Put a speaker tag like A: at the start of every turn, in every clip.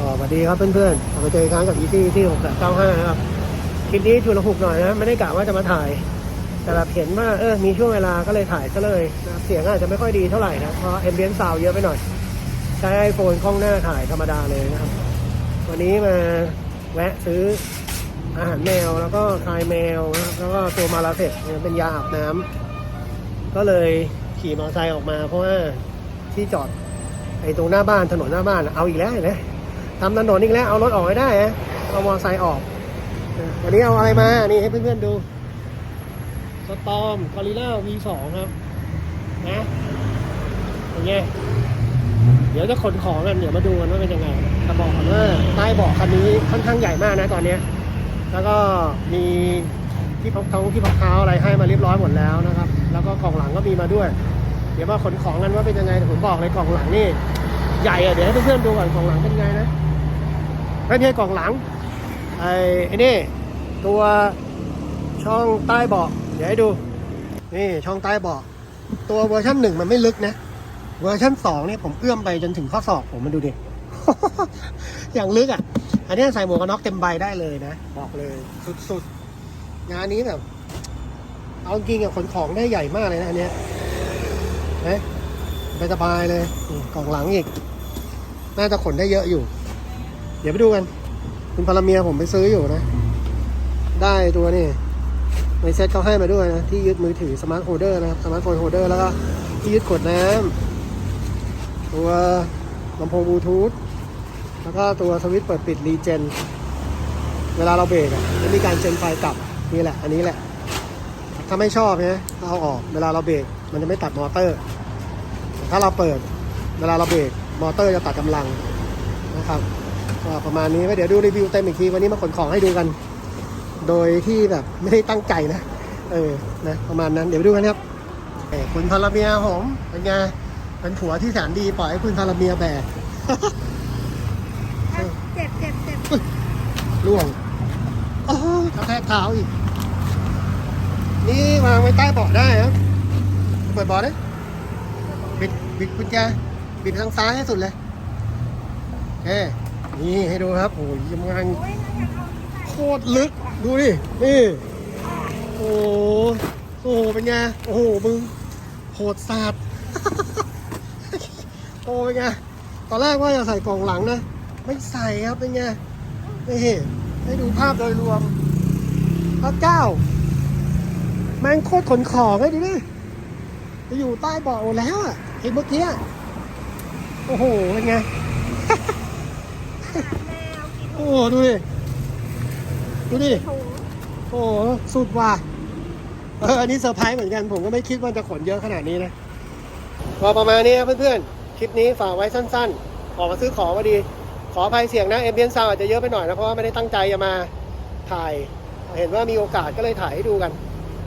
A: สวัสดีครับเพื่อนๆมาเจอกันกับอีซี่ที่หกเก้าห้านะครับ คลิปนี้ชุลหุกหน่อยนะ ไม่ได้กะว่าจะมาถ่าย แต่แบบเห็นว่าเออ มีช่วงเวลาก็เลยถ่ายซะเลยนะเสียงอาจจะไม่ค่อยดีเท่าไหร่นะ เพราะเอ็มเบียนซาวเยอะไปหน่อย ใช้ไอโฟนกล้องหน้าถ่ายธรรมดาเลยนะครับ วันนี้มาแวะซื้ออาหารแมวแล้วก็คลายแมวนะครับแล้วก็ตัวมาลาเทคเนี่ยเป็นยาอาบน้ำก็เลยขี่มอเตอร์ไซค์ออกมา เพราะว่าที่จอดไอ้ตรงหน้าบ้านถนนหน้าบ้านเอาอีกแล้วเห็นไหม ทำถนนอีกแล้ว เอารถออกให้ได้นะเอามอเตอร์ไซค์ออก วันนี้เอาอะไรมา นี่ให้เพื่อนๆดู สตอมกอริล่า V2 ครับ นะอย่างเงี้ยเดี๋ยวจะขนของกัน เดี๋ยวมาดูกันว่าเป็นยังไงแต่บอกก่อนว่าใต้เบาะคันนี้ค่อนข้างใหญ่มากนะตอนเนี้ย แล้วก็มีที่พักเท้าที่พักเท้าอะไรให้มาเรียบร้อยหมดแล้วนะครับ แล้วก็กล่องหลังก็มีมาด้วย เดี๋ยวมาขนของกันว่าเป็นยังไงแต่ผมบอกเลยกล่องหลังนี่ใหญ่อะเดี๋ยวให้เพื่อนๆดูก่อนกล่องหลังเป็นยังไงนะ ไม่ใช่กล่องหลังไอ้ไอ้นี่ตัวช่องใต้เบาะเดี๋ยวให้ดู นี่ช่องใต้เบาะตัวเวอร์ชันหนึ่งมันไม่ลึกนะ เวอร์ชันสองนี่ผมเอื้อมไปจนถึงข้อศอกผมมันดูดิ อย่างลึกอะ อันนี้ใส่หมวกกันน็อกเต็มใบได้เลยนะ บอกเลยสุดๆ งานนี้แบบเอาจริงอะขนของได้ใหญ่มากเลยนะอันเนี้ยนะไปสบายเลยกล่องหลังอีก น่าจะขนได้เยอะอยู่ เดี๋ยวไปดูกัน คุณพลเมียผมไปซื้ออยู่นะ ได้ตัวนี่ในเซ็ตเขาให้มาด้วยนะ ที่ยึดมือถือสมาร์ทโฮเดอร์นะครับ สมาร์ทโฟนโฮเดอร์แล้วก็ที่ยึดขวดน้ำตัวลำโพงบลูทูธแล้วก็ตัวสวิตช์เปิดปิดรีเจน เวลาเราเบรกอะจะมีการเจนไฟกลับนี่แหละ อันนี้แหละ ถ้าไม่ชอบนะเอาออกเวลาเราเบรกมันจะไม่ตัดมอเตอร์ ถ้าเราเปิด เวลาเราเบรกมอเตอร์จะตัดกำลังนะครับ ก็ประมาณนี้ไว้เดี๋ยวดูรีวิวเต็มอีกทีวันนี้มาขนของให้ดูกัน โดยที่แบบไม่ได้ตั้งใจนะ เออนะประมาณนั้นเดี๋ยวไปดูกันครับเอ้ยคุณพลเมียผมเป็นไงเป็นผัวที่แสนดีปล่อยให้คุณพลเมียแบก
B: เจ็บเจ็บเจ็บ
A: ล่วงโอ้ยกระแทกเท้าอีก นี่วางไว้ใต้เบาะได้ครับเปิดเบาะได้บิดบิดกุญแจบิดทางซ้ายให้สุดเลยโอเค นี่ให้ดูครับโอ้ยยังงาน
B: โค
A: ตรลึกดูดินี่โอ้โหโอ้โหเป็นไงโอ้โหมึงโหดสาดโอ้เป็นไงตอนแรกว่าจะใส่กล่องหลังนะไม่ใส่ครับเป็นไงนี่ให้ดูภาพโดยรวมพระเจ้าแม่งโคตรขนของเลยดิดิจะอยู่ใต้เบาะแล้วอะไอ้เมื่อกี้โอ้โหเป็นไง อ้ดูดิ ดูดิ โอ้สุดว่ะเอออันนี้เซอร์ไพรส์เหมือนกัน ผมก็ไม่คิดว่าจะขนเยอะขนาดนี้นะพอประมาณนี้ครับเพื่อนๆ คลิปนี้ฝากไว้สั้นๆ ออกมาซื้อของพอดี ขออภัยเสียงนะเอ็มพีเอ็นซาวอาจจะเยอะไปหน่อยนะ เพราะว่าไม่ได้ตั้งใจจะมาถ่าย เห็นว่ามีโอกาสก็เลยถ่ายให้ดูกัน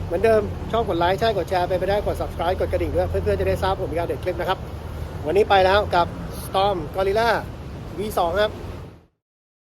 A: เหมือนเดิมชอบกดไลค์ ใช่กดแชร์ไปไปได้กด subscribe กดกระดิ่งด้วย เพื่อนๆ จะได้ทราบผมมีการเด็ดคลิปนะครับ วันนี้ไปแล้วกับ Storm Gorilla V2 ครับ